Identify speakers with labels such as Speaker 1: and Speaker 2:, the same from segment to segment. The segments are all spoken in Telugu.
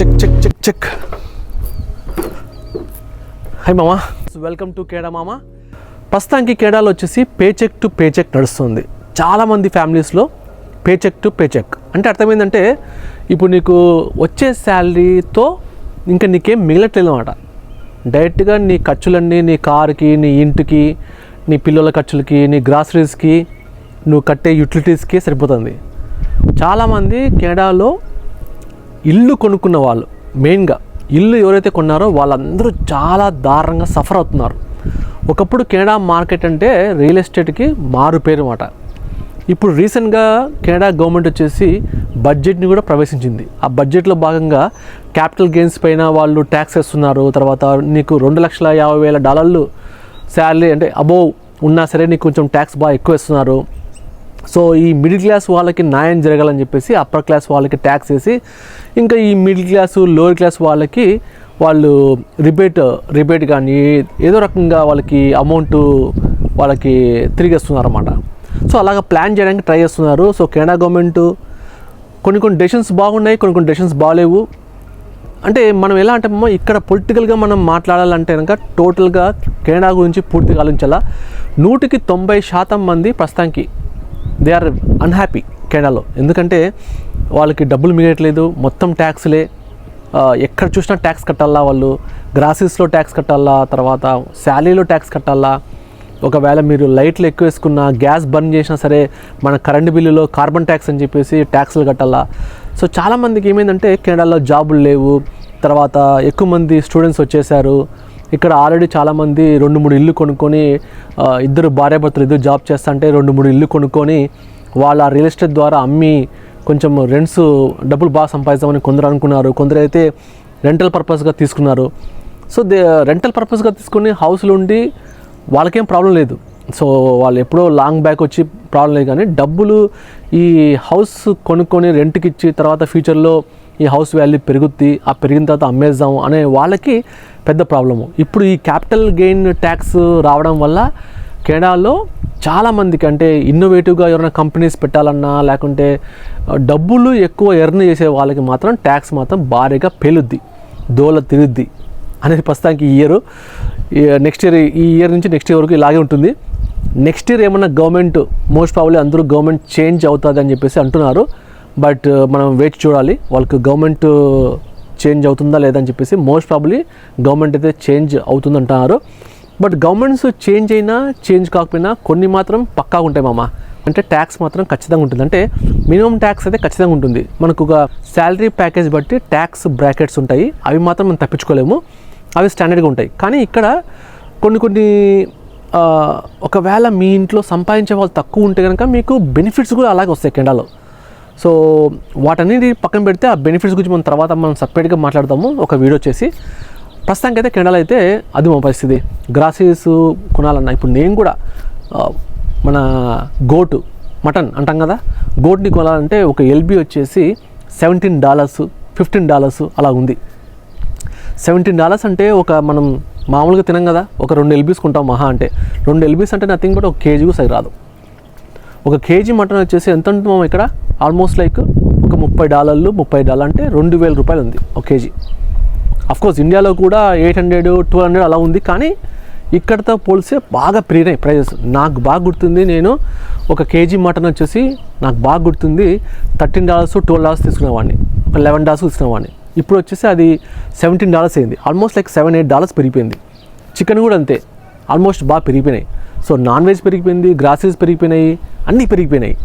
Speaker 1: Check check check check. Hi మామా. వెల్కమ్ టు కేడా మామ ప్రస్తుతానికి కేడాలో వచ్చేసి pay cheque to pay cheque నడుస్తుంది. చాలామంది ఫ్యామిలీస్లో pay cheque to pay cheque అంటే అర్థమైందంటే ఇప్పుడు నీకు వచ్చే శాలరీతో ఇంకా నీకేం మిగలట్లేదు అనమాట డైరెక్ట్గా నీ ఖర్చులన్నీ నీ కారుకి నీ ఇంటికి నీ పిల్లల ఖర్చులకి నీ గ్రాసరీస్కి నువ్వు కట్టే యూటిలిటీస్కి సరిపోతుంది. చాలామంది కెనడాలో ఇల్లు కొనుక్కున్న వాళ్ళు మెయిన్గా ఇల్లు ఎవరైతే కొన్నారో వాళ్ళందరూ చాలా దారుణంగా సఫర్ అవుతున్నారు. ఒకప్పుడు కెనడా మార్కెట్ అంటే రియల్ ఎస్టేట్కి మారు పేరు మాట ఇప్పుడు రీసెంట్గా కెనడా గవర్నమెంట్ వచ్చేసి బడ్జెట్ని కూడా ప్రవేశించింది. ఆ బడ్జెట్లో భాగంగా క్యాపిటల్ గెయిన్స్ పైన వాళ్ళు ట్యాక్స్ వేస్తున్నారు. తర్వాత నీకు రెండు లక్షల యాభై వేల డాలర్లు శాలరీ అంటే అబోవ్ ఉన్నా సరే నీకు కొంచెం ట్యాక్స్ బాగా ఎక్కువ వేస్తున్నారు. సో ఈ మిడిల్ క్లాస్ వాళ్ళకి న్యాయం జరగాలని చెప్పేసి అప్పర్ క్లాస్ వాళ్ళకి ట్యాక్స్ వేసి ఇంకా ఈ మిడిల్ క్లాసు లోయర్ క్లాస్ వాళ్ళకి వాళ్ళు రిబేట్ రిబేట్ కానీ ఏదో రకంగా వాళ్ళకి అమౌంట్ వాళ్ళకి తిరిగి అనమాట సో అలాగ ప్లాన్ చేయడానికి ట్రై చేస్తున్నారు. సో కెనడా గవర్నమెంట్ కొన్ని కొన్ని డెసిషన్స్ బాగున్నాయి కొన్ని కొన్ని డెసిషన్స్ బాగాలేవు. అంటే మనం ఎలా అంటే ఇక్కడ పొలిటికల్గా మనం మాట్లాడాలంటే కనుక టోటల్గా కెనడా గురించి పూర్తిగా ఆలోచించాలా? నూటికి తొంభై శాతం మంది ప్రస్తుతానికి దే ఆర్ అన్హ్యాపీ కెనడాలో ఎందుకంటే వాళ్ళకి డబ్బులు మిగలట్లేదు మొత్తం ట్యాక్స్లే. ఎక్కడ చూసినా ట్యాక్స్ కట్టాలా వాళ్ళు? గ్రాసెస్లో ట్యాక్స్ కట్టాలా? తర్వాత శాలరీలో ట్యాక్స్ కట్టాలా? ఒకవేళ మీరు లైట్లు ఎక్కువ వేసుకున్నా గ్యాస్ బర్న్ చేసినా సరే మన కరెంటు బిల్లులో కార్బన్ ట్యాక్స్ అని చెప్పేసి ట్యాక్స్లు కట్టాలా? సో చాలామందికి ఏమైందంటే కెనడాలో జాబులు లేవు. తర్వాత ఎక్కువ మంది స్టూడెంట్స్ వచ్చేసారు. ఇక్కడ ఆల్రెడీ చాలామంది రెండు మూడు ఇల్లు కొనుక్కొని ఇద్దరు భార్యాభర్తలు ఇద్దరు జాబ్ చేస్తుంటే రెండు మూడు ఇల్లు కొనుక్కొని వాళ్ళ రియల్ ఎస్టేట్ ద్వారా అమ్మి కొంచెం రెంట్స్ డబ్బులు బాగా సంపాదిస్తామని కొందరు అనుకున్నారు. కొందరు అయితే రెంటల్ పర్పస్గా తీసుకున్నారు. సో దే రెంటల్ పర్పస్గా తీసుకుని హౌస్లో ఉండి వాళ్ళకేం ప్రాబ్లం లేదు. సో వాళ్ళు ఎప్పుడో లాంగ్ బ్యాక్ వచ్చి ప్రాబ్లం లేదు కానీ డబ్బులు ఈ హౌస్ కొనుక్కొని రెంట్కి ఇచ్చి తర్వాత ఫ్యూచర్లో ఈ హౌస్ వాల్యూ పెరుగుద్ది. ఆ పెరిగిన తర్వాత అమ్మేద్దాం అనే వాళ్ళకి పెద్ద ప్రాబ్లము. ఇప్పుడు ఈ క్యాపిటల్ గెయిన్ ట్యాక్స్ రావడం వల్ల కెనడాలో చాలామందికి అంటే ఇన్నోవేటివ్గా ఎవరైనా కంపెనీస్ పెట్టాలన్నా లేకుంటే డబ్బులు ఎక్కువ ఎర్న్ చేసే వాళ్ళకి మాత్రం ట్యాక్స్ మాత్రం భారీగా పేలుద్ది. దోల తిరుద్ది అనేది ప్రస్తుతానికి ఈ ఇయర్. నెక్స్ట్ ఇయర్ ఈ ఇయర్ నుంచి నెక్స్ట్ ఇయర్ వరకు ఇలాగే ఉంటుంది. నెక్స్ట్ ఇయర్ ఏమన్నా గవర్నమెంట్ మోస్ట్ ప్రాబ్లీ అందరూ గవర్నమెంట్ చేంజ్ అవుతుంది అని చెప్పేసి అంటున్నారు. బట్ మనం వేచి చూడాలి. వాళ్ళకి గవర్నమెంట్ చేంజ్ అవుతుందా లేదని చెప్పేసి మోస్ట్ ప్రాబ్లీ గవర్నమెంట్ అయితే చేంజ్ అవుతుందంటున్నారు. బట్ గవర్నమెంట్స్ చేంజ్ అయినా చేంజ్ కాకపోయినా కొన్ని మాత్రం పక్కా ఉంటాయి మామ. అంటే ట్యాక్స్ మాత్రం ఖచ్చితంగా ఉంటుంది. అంటే మినిమం ట్యాక్స్ అయితే ఖచ్చితంగా ఉంటుంది. మనకు ఒక శాలరీ ప్యాకేజ్ బట్టి ట్యాక్స్ బ్రాకెట్స్ ఉంటాయి. అవి మాత్రం మనం తప్పించుకోలేము. అవి స్టాండర్డ్గా ఉంటాయి. కానీ ఇక్కడ కొన్ని కొన్ని ఒకవేళ మీ ఇంట్లో సంపాదించే వాళ్ళు తక్కువ ఉంటే కనుక మీకు బెనిఫిట్స్ కూడా అలాగే వస్తాయి కెనడాలో సో వాటన్నిటి పక్కన పెడితే ఆ బెనిఫిట్స్ గురించి మనం తర్వాత మనం సపరేట్గా మాట్లాడదాము. ఒక వీడియో చేసి. ప్రస్తుతానికి అయితే కెనడాలో అయితే అది మా పరిస్థితి. గ్రాసరీస్ కొనాలన్నా. ఇప్పుడు నేను కూడా మన గోటు మటన్ అంటాం కదా. గోట్ని కొనాలంటే ఒక ఎల్బీ వచ్చేసి సెవెంటీన్ డాలర్స్ ఫిఫ్టీన్ డాలర్స్ అలా ఉంది. సెవెంటీన్ డాలర్స్ అంటే ఒక మనం మామూలుగా తినం కదా. ఒక రెండు ఎల్బీస్ కొంటాం మహా అంటే. రెండు ఎల్బీస్ అంటే నథింగ్ బట్ ఒక కేజీ సరి రాదు ఒక కేజీ మటన్ వచ్చేసి ఎంత ఉంటుంది ఇక్కడ? ఆల్మోస్ట్ లైక్ ఒక ముప్పై డాలర్లు ముప్పై డాలర్ అంటే రెండు వేల రూపాయలు ఉంది ఒక కేజీ. అఫ్కోర్స్ ఇండియాలో కూడా ఎయిట్ హండ్రెడ్ టూ హండ్రెడ్ అలా ఉంది కానీ ఇక్కడతో పోలిస్తే బాగా పెరిగినాయి ప్రైజెస్. నాకు బాగా గుర్తుంది నేను ఒక కేజీ మటన్ వచ్చేసి నాకు బాగా గుర్తుంది థర్టీన్ డాలర్స్ ట్వెల్వ్ డాలర్స్ తీసుకునేవాడిని. ఒక లెవెన్ డాలర్స్ తీసుకునేవాడిని. ఇప్పుడు వచ్చేసి అది సెవెంటీన్ డాలర్స్ అయింది. Almost like seven eight dollars పెరిగిపోయింది. చికెన్ కూడా అంతే. ఆల్మోస్ట్ బాగా పెరిగిపోయినాయి. సో నాన్ వెజ్ పెరిగిపోయింది గ్రాసరీస్ పెరిగిపోయినాయి. అన్నీ పెరిగిపోయినాయి.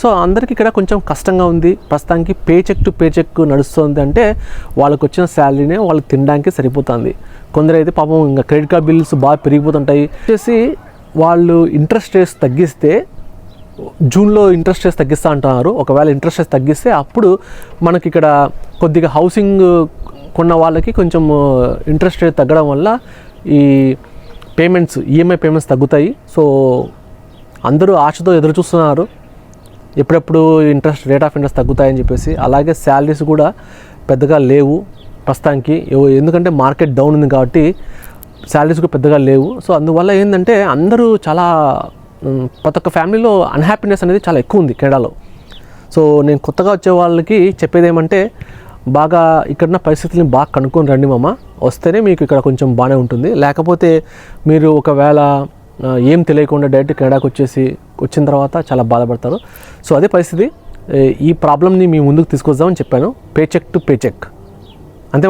Speaker 1: సో అందరికీ ఇక్కడ కొంచెం కష్టంగా ఉంది. ప్రస్తుతానికి pay cheque to pay cheque నడుస్తుంది అంటే వాళ్ళకి వచ్చిన శాలరీనే వాళ్ళకి తినడానికి సరిపోతుంది. కొందరు అయితే పాపం ఇంకా క్రెడిట్ కార్డ్ బిల్స్ బాగా పెరిగిపోతుంటాయి. వచ్చేసి వాళ్ళు ఇంట్రెస్ట్ రేట్స్ తగ్గిస్తే జూన్లో ఇంట్రెస్ట్ రేట్స్ తగ్గిస్తా అంటున్నారు. ఒకవేళ ఇంట్రెస్ట్ రేట్స్ తగ్గిస్తే అప్పుడు మనకి ఇక్కడ కొద్దిగా హౌసింగ్ కొన్న వాళ్ళకి కొంచెం ఇంట్రెస్ట్ రేట్ తగ్గడం వల్ల ఈ పేమెంట్స్ ఈఎంఐ పేమెంట్స్ తగ్గుతాయి. సో అందరూ ఆశతో ఎదురు చూస్తున్నారు. ఎప్పుడెప్పుడు ఇంట్రెస్ట్ రేట్ ఆఫ్ ఇంట్రెస్ట్ తగ్గుతాయని చెప్పేసి అలాగే శాలరీస్ కూడా పెద్దగా లేవు ప్రస్తుతానికి. ఎందుకంటే మార్కెట్ డౌన్ ఉంది కాబట్టి శాలరీస్ కూడా పెద్దగా లేవు. సో అందువల్ల ఏంటంటే అందరూ చాలా ప్రతి ఒక్క ఫ్యామిలీలో అన్హ్యాపీనెస్ అనేది చాలా ఎక్కువ ఉంది కెనడాలో సో నేను కొత్తగా వచ్చే వాళ్ళకి చెప్పేది ఏమంటే బాగా ఇక్కడున్న పరిస్థితుల్ని బాగా కనుక్కొని రండి మామ. వస్తేనే మీకు ఇక్కడ కొంచెం బాగానే ఉంటుంది. లేకపోతే మీరు ఒకవేళ ఏం తెలియకుండా డైరెక్ట్ కెనడాకి వచ్చేసి వచ్చిన తర్వాత చాలా బాధపడతారు. సో అదే పరిస్థితి ఈ ప్రాబ్లమ్ని మీ ముందుకు తీసుకొద్దామని చెప్పాను. Pay cheque to pay cheque అంతే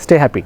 Speaker 1: స్టే హ్యాపీ